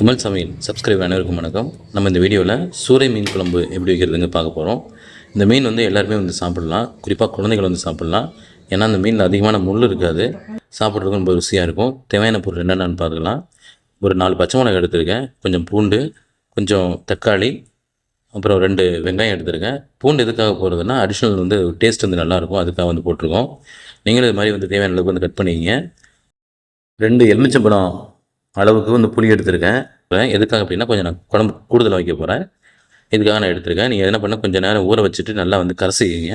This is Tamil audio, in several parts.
கமல் சமையல் சப்ஸ்கிரைப் அனைவருக்கும் வணக்கம். நம்ம இந்த வீடியோவில் சூறை மீன் குழம்பு எப்படி வைக்கிறதுங்க பார்க்க போகிறோம் இந்த மீன் வந்து எல்லாருமே வந்து சாப்பிடலாம். குறிப்பாக குழந்தைகள் வந்து சாப்பிடலாம். ஏன்னா அந்த மீனில் அதிகமான முள் இருக்காது. சாப்பிட்றதுக்கு ரொம்ப ருசியாக இருக்கும். தேவையான பொருள் என்னென்னு பார்க்கலாம். ஒரு நாலு பச்சை மிளகாய் எடுத்திருக்கேன். கொஞ்சம் பூண்டு கொஞ்சம் தக்காளி அப்புறம் ரெண்டு வெங்காயம் எடுத்துருக்கேன். பூண்டு எதுக்காக போடுறதுன்னா அடிஷ்னல் வந்து டேஸ்ட் வந்து நல்லாயிருக்கும் அதுக்காக வந்து போட்டிருக்கோம். நீங்களும் இது மாதிரி வந்து தேவையான அளவுக்கு வந்து கட் பண்ணிக்கிங்க. ரெண்டு எலுமிச்சம்பழம் அளவுக்கு வந்து புளி எடுத்திருக்கேன். எதுக்காக அப்படின்னா கொஞ்சம் நான் குழம்பு கூடுதலாக வைக்க போகிறேன் இதுக்காக நான் எடுத்திருக்கேன். நீங்கள் என்ன பண்ண கொஞ்சம் நேரம் ஊற வச்சுட்டு நல்லா வந்து கரைசிக்கிங்க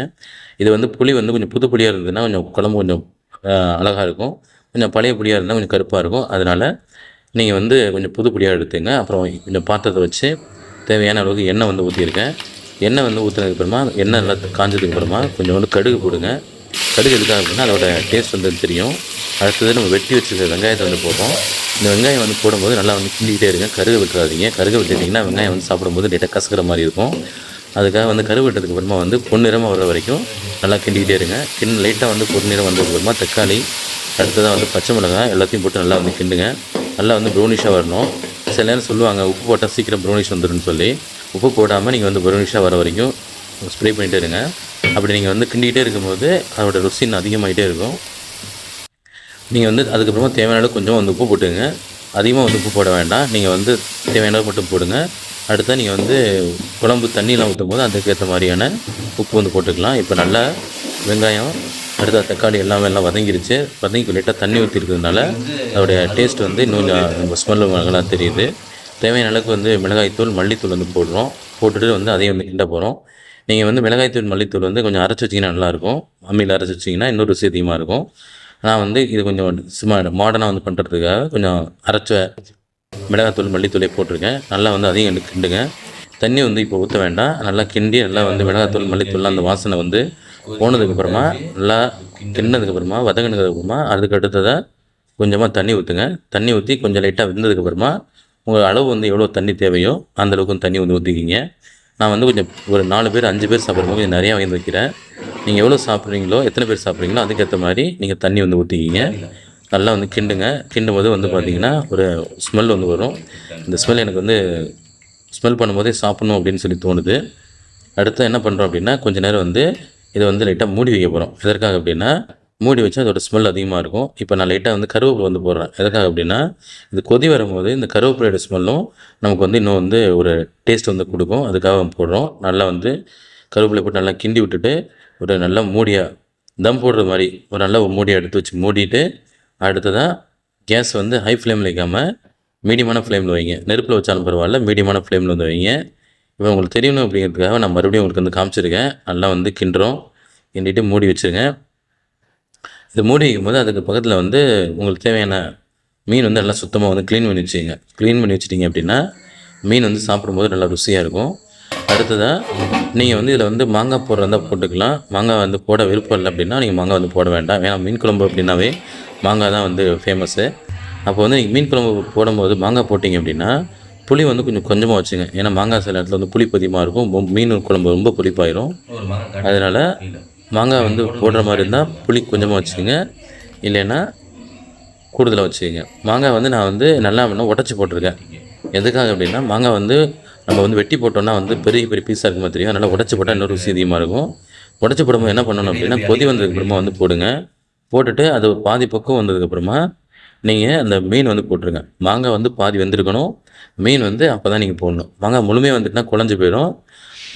இது வந்து புளி வந்து கொஞ்சம் புது புளியாக இருந்ததுன்னா கொஞ்சம் குழம்பு கொஞ்சம் அழகாக இருக்கும். கொஞ்சம் பழைய புளியாக இருந்தால் கொஞ்சம் கருப்பாக இருக்கும். அதனால் நீங்கள் வந்து கொஞ்சம் புது புளியாக எடுத்துங்க. அப்புறம் கொஞ்சம் பாத்திரத்தை வச்சு தேவையான அளவுக்கு எண்ணெய் வந்து ஊற்றியிருக்கேன் எண்ணெய் வந்து ஊற்றுனதுக்கு அப்புறமா எண்ணெய் நல்லா காஞ்சதுக்கு அப்புறமா கொஞ்சம் வந்து கடுகு போடுங்க. கடுகு எதுக்காக அப்படின்னா அதோட டேஸ்ட் வந்து தெரியும். அடுத்தது நம்ம வெட்டி வச்சுருக்க வெங்காயத்தை வந்து போடுறோம். இந்த வெங்காயம் வந்து போடும்போது நல்லா வந்து கிண்டிக்கிட்டே இருங்க. கருக விட்டுறாதீங்க. கருகு விட்டுட்டிங்கன்னா வெங்காயம் வந்து சாப்பிடும்போது லைட்டாக கசக்கிற மாதிரி இருக்கும். அதுக்காக வந்து கருகு விட்டதுக்கு அப்புறமா வந்து பொன்னிறமாக வர வரைக்கும் நல்லா கிண்டிக்கிட்டே இருங்க. கிண் லைட்டாக வந்து பொன்னிறம் வந்ததுக்கு அப்புறமா தக்காளி அடுத்ததாக வந்து பச்சை மிளகாய் எல்லாத்தையும் போட்டு நல்லா வந்து கிண்டுங்க. நல்லா வந்து ப்ரௌனிஷாக வரணும். சில நேரம் சொல்லுவாங்க உப்பு போட்டால் சீக்கிரம் ப்ரௌனிஷ் வந்துடும் சொல்லி. உப்பு போடாமல் நீங்கள் வந்து ப்ரௌனிஷாக வர வரைக்கும் ஸ்ப்ரே பண்ணிகிட்டே இருங்க. அப்படி நீங்கள் வந்து கிண்டிகிட்டே இருக்கும்போது அதோட ருசின் அதிகமாகிட்டே இருக்கும். நீங்கள் வந்து அதுக்கப்புறமா தேவையான அளவு கொஞ்சம் வந்து உப்பு போட்டுங்க அதிகமாக வந்து உப்பு போட வேண்டாம். நீங்கள் வந்து தேவையான அளவு மட்டும் போடுங்க. அடுத்தா நீங்கள் வந்து குழம்பு தண்ணியெலாம் ஊற்றும் போது அதுக்கேற்ற மாதிரியான உப்பு வந்து போட்டுக்கலாம். இப்போ நல்லா வெங்காயம் அடுத்த தக்காளி எல்லாமே எல்லாம் வதங்கிருச்சு. வதங்கி லைட்டாக தண்ணி ஊற்றி இருக்கிறதுனால அதோடைய டேஸ்ட் வந்து இன்னும் நம்ம ஸ்மெல் நல்லா தெரியுது. தேவையான அளவுக்கு வந்து மிளகாய்த்தூள் மல்லித்தூள் வந்து போடுறோம். போட்டுட்டு வந்து அதையும் வந்து கிண்ட போகிறோம் நீங்கள் வந்து மிளகாய்த்தூள் மல்லித்தூள் வந்து கொஞ்சம் அரைச்சி வச்சிங்கன்னா நல்லாயிருக்கும் அம்மியில் அரைச்சி வச்சிங்கன்னா இன்னொரு ருசி அதிகமாக இருக்கும். நான் வந்து இது கொஞ்சம் சும்மா மாடர்னாக வந்து பண்ணுறதுக்காக கொஞ்சம் அரைச்ச மிளகாத்தூள் மல்லித்தூளை போட்டிருக்கேன். நல்லா வந்து அதையும் எனக்கு கிண்டுங்க. தண்ணி வந்து இப்போ ஊற்ற வேண்டாம். நல்லா கிண்டி நல்லா வந்து மிளகாத்தூள் மல்லித்தூள் அந்த வாசனை வந்து போனதுக்கப்புறமா நல்லா கிண்ணதுக்கப்புறமா வதங்கினதுக்கப்புறமா அதுக்கு அடுத்ததாக கொஞ்சமாக தண்ணி ஊற்றுங்க தண்ணி ஊற்றி கொஞ்சம் லைட்டாக வெந்ததுக்கப்புறமா உங்கள் அளவு வந்து எவ்வளோ தண்ணி தேவையோ அந்தளவுக்கு தண்ணி வந்து ஊற்றிக்கிங்க நான் வந்து கொஞ்சம் ஒரு நாலு பேர் அஞ்சு பேர் சாப்பிட்றவங்க கொஞ்சம் நிறையா வாங்கி வைக்கிறேன். நீங்கள் எவ்வளோ சாப்பிட்றீங்களோ எத்தனை பேர் சாப்பிட்றீங்களோ அதுக்கேற்ற மாதிரி நீங்கள் தண்ணி வந்து ஊற்றிக்கிங்க நல்லா வந்து கிண்டுங்க. கிண்டும் போது வந்து பார்த்திங்கன்னா ஒரு ஸ்மெல் வந்து வரும். இந்த ஸ்மெல் எனக்கு வந்து ஸ்மெல் பண்ணும்போதே சாப்பிட்ணும் அப்படின்னு சொல்லி தோணுது. அடுத்து என்ன பண்ணுறோம் அப்படின்னா கொஞ்ச நேரம் வந்து இதை வந்து லைட்டாக மூடி வைக்க போகிறோம் எதற்காக அப்படின்னா மூடி வச்சா அதோட ஸ்மெல் அதிகமாக இருக்கும். இப்போ நான் லைட்டாக வந்து கருவேப்பிலை வந்து போடுறேன். எதுக்காக அப்படின்னா இது கொதி வரும்போது இந்த கருவேப்பிலையோட ஸ்மெல்லும் நமக்கு வந்து இன்னும் வந்து ஒரு டேஸ்ட் வந்து கொடுக்கும். அதுக்காக போடுறோம். நல்லா வந்து கருவேப்பிலை போட்டு நல்லா கிண்டி விட்டுட்டு ஒரு நல்ல மூடியாக தம் போடுற மாதிரி ஒரு நல்ல ஒரு மூடியை எடுத்து வச்சு மூடிட்டு அடுத்ததாக கேஸ் வந்து ஹை ஃப்ளேமில் வைக்காமல் மீடியமான ஃப்ளேமில் வைங்க. நெருப்பில் வச்சாலும் பரவாயில்ல மீடியமான ஃப்ளேமில் வந்து வைங்க. இப்போ உங்களுக்கு தெரியணும் அப்படிங்கிறதுக்காக நான் மறுபடியும் உங்களுக்கு வந்து காமிச்சிருக்கேன். நல்லா வந்து கிண்டுறோம். கிண்டிட்டு மூடி வச்சுருங்க. இது மூடி வைக்கும்போது அதுக்கு பக்கத்தில் வந்து உங்களுக்கு தேவையான மீன் வந்து நல்லா சுத்தமாக வந்து க்ளீன் பண்ணி வச்சுங்க க்ளீன் பண்ணி வச்சிட்டிங்க அப்படின்னா மீன் வந்து சாப்பிடும்போது நல்லா ருசியாக இருக்கும். அடுத்ததாக நீங்கள் வந்து இதில் வந்து மாங்காய் போடுறதா போட்டுக்கலாம். மாங்காய் வந்து போட விருப்பம் இல்லை அப்படின்னா நீங்கள் மாங்காய் வந்து போட வேண்டாம். ஏன்னா மீன் குழம்பு அப்படின்னாவே மாங்காய் தான் வந்து ஃபேமஸ்ஸு அப்போ வந்து நீங்கள் மீன் குழம்பு போடும்போது மாங்காய் போட்டிங்க அப்படின்னா புளி வந்து கொஞ்சம் கொஞ்சமாக வச்சுங்க. ஏன்னா மாங்காய் சில இடத்துல வந்து புளி பதிகமாக இருக்கும். மீன் குழம்பு ரொம்ப புளிப்பாயிரும். அதனால் மாங்காய் வந்து போடுற மாதிரி இருந்தால் புளி கொஞ்சமாக வச்சுக்கோங்க. இல்லைன்னா கூடுதலாக வச்சுக்கோங்க. மாங்காய் வந்து நான் வந்து நல்லா வேணால் உடச்சி போட்டிருக்கேன். எதுக்காக அப்படின்னா மாங்காய் வந்து நம்ம வந்து வெட்டி போட்டோம்னா வந்து பெரிய பெரிய பீஸாக இருக்குமா தெரியும். அதனால் உடச்சி போட்டால் இன்னொரு ருசி அதிகமாக இருக்கும். உடச்சி போடும்போது என்ன பண்ணணும் அப்படின்னா கொதி வந்ததுக்கு அப்புறமா வந்து போடுங்க. போட்டுட்டு அது பாதி பக்கம் வந்ததுக்கப்புறமா நீங்கள் அந்த மீன் வந்து போட்டுருங்க. மாங்காய் வந்து பாதி வெந்திருக்கணும். மீன் வந்து அப்போ தான் நீங்கள் போடணும். மாங்காய் முழுமையாக வந்துட்டுனா குழஞ்சி போயிடும்.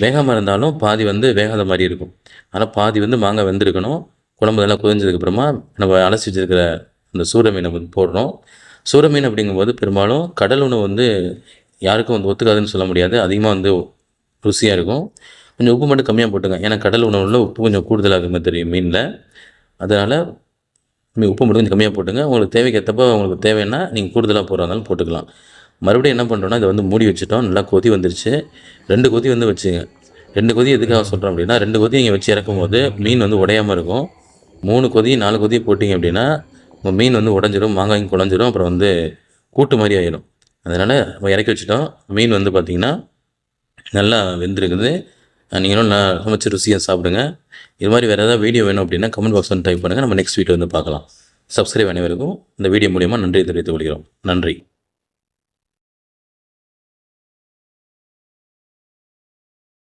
வேகாமல் இருந்தாலும் பாதி வந்து வேகாத மாதிரி இருக்கும். ஆனால் பாதி வந்து மாங்காய் வெந்திருக்கணும். குழம்பு இதெல்லாம் கொதிஞ்சதுக்கப்புறமா நம்ம அலசி வச்சிருக்கிற அந்த சூர மீனை வந்து போடுறோம். சூர மீன் அப்படிங்கும்போது பெரும்பாலும் கடல் உணவு வந்து யாருக்கும் வந்து ஒத்துக்காதுன்னு சொல்ல முடியாது. அதிகமாக வந்து ருசியாக இருக்கும். கொஞ்சம் உப்பு மட்டும் கம்மியாக போட்டுங்க. ஏன்னா கடல் உணவுல உப்பு கொஞ்சம் கூடுதலாக இருக்குமே தெரியும் மீனில். அதனால் உப்பு மட்டும் கொஞ்சம் கம்மியாக போட்டுங்க. உங்களுக்கு தேவைக்கேற்றப்போ உங்களுக்கு தேவைன்னா நீங்கள் கூடுதலாக போடுறதாலும் போட்டுக்கலாம். மறுபடியும் என்ன பண்ணுறோன்னா இதை வந்து மூடி வச்சுட்டோம். நல்லா கொதி வந்துருச்சு. ரெண்டு கொதி வந்து வச்சுங்க. ரெண்டு கொதி எதுக்காக சொல்கிறோம் அப்படின்னா ரெண்டு கொதி நீங்கள் வச்சு இறக்கும் போது மீன் வந்து உடையாமல் இருக்கும். மூணு கொதி நாலு கொதி போட்டிங்க அப்படின்னா உங்கள் மீன் வந்து உடஞ்சிரும் மாங்காயும் குழஞ்சிரும். அப்புறம் வந்து கூட்டு மாதிரி ஆயிடும் அதனால் நம்ம இறக்கி வச்சுட்டோம். மீன் வந்து பார்த்திங்கன்னா நல்லா வெந்திருக்குது. நீங்களும் நான் சமைச்சு ருசியாக சாப்பிடுங்க. இது மாதிரி வேறு ஏதாவது வீடியோ வேணும் அப்படின்னா கமெண்ட் பாக்ஸ் வந்து டைப் பண்ணுங்கள் நம்ம நெக்ஸ்ட் வீடியோ வந்து பார்க்கலாம். சப்ஸ்கிரைப் அனைவருக்கும். இந்த வீடியோ மூலியமாக நன்றி தெரிவித்துக் கொள்கிறோம். நன்றி.